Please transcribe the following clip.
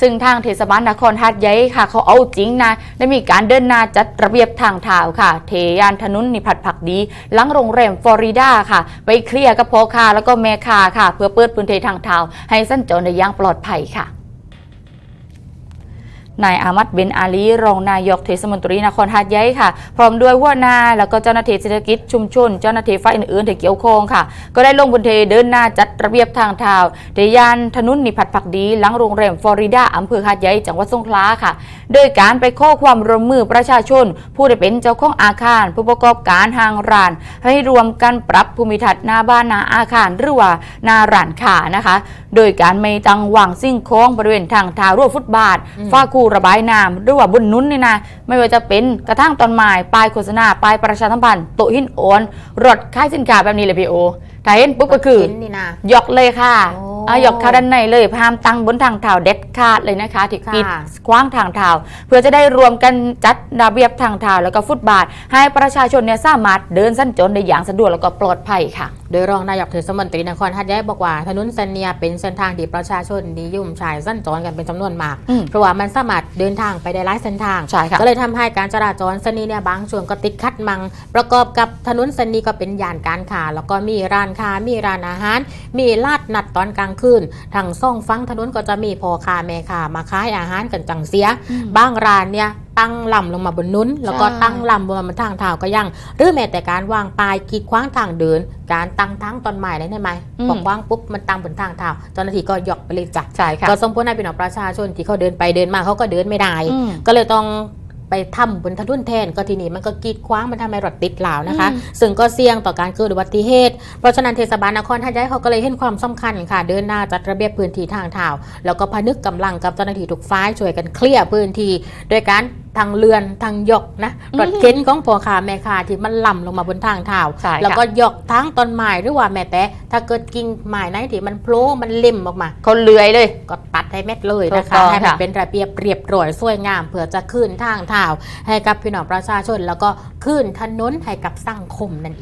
ซึ่งทางเทศบาลนครหาดใหญ่ค่ะ เขาเอาจริงนะได้มีการเดินหน้าจัดระเบียบทางเท้าค่ะ เทยานถนนนิพัฒน์ผักดีหลังโรงแรมฟลอริดาค่ะ ไปเคลียร์กับพ่อค้าแล้วก็แม่ค้าค่ะ เพื่อเปิดพื้นที่ทางเท้าให้สัญจรได้อย่างปลอดภัยค่ะ นายอามัดเบนอาลี รองนายกเทศมนตรีนครหาดใหญ่ค่ะ พร้อมด้วยหัวหน้าแล้วก็เจ้าหน้าที่เศรษฐกิจชุมชน เจ้าหน้าที่ฝ่ายอื่นๆที่เกี่ยวข้องค่ะ ก็ได้ลงพื้นที่เดินหน้าจัดระเบียบทางเท้าเดยานถนนนิพัฒน์ผักดี หลังโรงแรมฟลอริดาอำเภอหาดใหญ่จังหวัดสงขลาค่ะ โดยการไปข้อความร่วมมือประชาชน ผู้ได้เป็นเจ้าของอาคาร ผู้ประกอบการห้างร้าน ให้รวมกันปรับภูมิทัศน์หน้าบ้านหน้าอาคารหรือว่าหน้าร้านค้านะคะ โดยการไม่ตั้งวางสิ่งของบริเวณทางเท้ารั่วฟุตบาทฝ้าคูระบายน้ำหรือว่าบนนุ้นนี่นะไม่ว่าจะเป็นกระทั่งตอนไม้ป้ายโฆษณาป้ายประชาสัมพันธ์โต๊ะหินโอนรถค่ายสินค้าแบบนี้เลยพี่โอถ้าเห็นปุ๊บก็คือเห็นนี่นะยกเลยค่ะ โอ้เอายกเข้าด้านในเลยพามตั้งบนทางเท้าเด็ดขาดเลยนะคะที่ค่ะกีดกว้างทางเท้าเพื่อจะได้รวมกันจัดระเบียบทางเท้าแล้วก็ฟุตบาท ให้ประชาชนเนี่ยสามารถเดินสัญจรได้อย่างสะดวกแล้วก็ปลอดภัยค่ะ โดยรองนายกเทศมนตรีนครหัดใหญ่บอกว่าถนนเส้นเนียเป็นเส้นทางที่ประชาชนนิยมใช้สั้นจรกันเป็นจำนวนมากอืมเพราะว่ามันสามารถเดินทางไปได้หลายเส้นทางใช่ค่ะก็เลยทำให้การจราจรเส้นนี้เนี่ยบางช่วงก็ติดขัดมัง ประกอบกับถนนเส้นนี้ก็เป็นย่านการค้าแล้วก็มีร้านค้ามีร้านอาหาร มีลาดนัดตอนกลางคืนทางซ่องฟังถนนก็จะมีพ่อค้าแม่ค้ามาขายอาหารกันจังเสีย บางร้านเนี่ยตั้งลำลงมาบนนุ้น แล้วก็ใช่ตั้งลำบนทางเท้าก็ยัง หรือแม้แต่การวางป้ายกีดขวางทางเดิน การตั้งทั้งต้นไม้ได้ไหมอืมบอกวางปุ๊บมันตั้งบนทางเท้าเจ้าหน้าที่ก็ยกไปเลยจ้ะใช่ค่ะก็ส่งผลให้พี่น้องประชาชนที่เขาเดินไปเดินมาเขาก็เดินไม่ได้อืมก็เลยต้อง ไปทำบนถนนแทนก็ทีนี้มันก็กีดขวางมันทำให้รถติดหลาวนะคะอืมซึ่งก็เสี่ยงต่อการเกิดอุบัติเหตุ เพราะฉะนั้นเทศบาลนครท่าย้ายเขาก็เลยเห็นความสำคัญค่ะ เดินหน้าจัดระเบียบพื้นที่ทางเท้าแล้วก็พนึกกำลังกับเจ้าหน้าที่ทุกฝ่ายช่วยกันเคลียร์พื้นที่โดยการทางเรือนทางยกนะรถเข็นของพ่อค้าแม่ค้าที่มันล่ำลงมาบนทางเท้าใช่ค่ะแล้วก็ยกทั้งต้นไม้หรือว่าแม้แต่ถ้าเกิดกิ่งไม้ไหนที่มันโผล่มันเล่มออกมาเขาเลื้อยเลยก็ตัด ให้เม็ดเลยถูนะกต้คะองให้มันค่ะเป็นระเบียบเรียบร้อยสวยงามเพื่อจะขึ้นทางเท้าให้กับพี่น้องประชาชน แล้วก็ขึ้นถนนให้กับสังคมนั่นเอง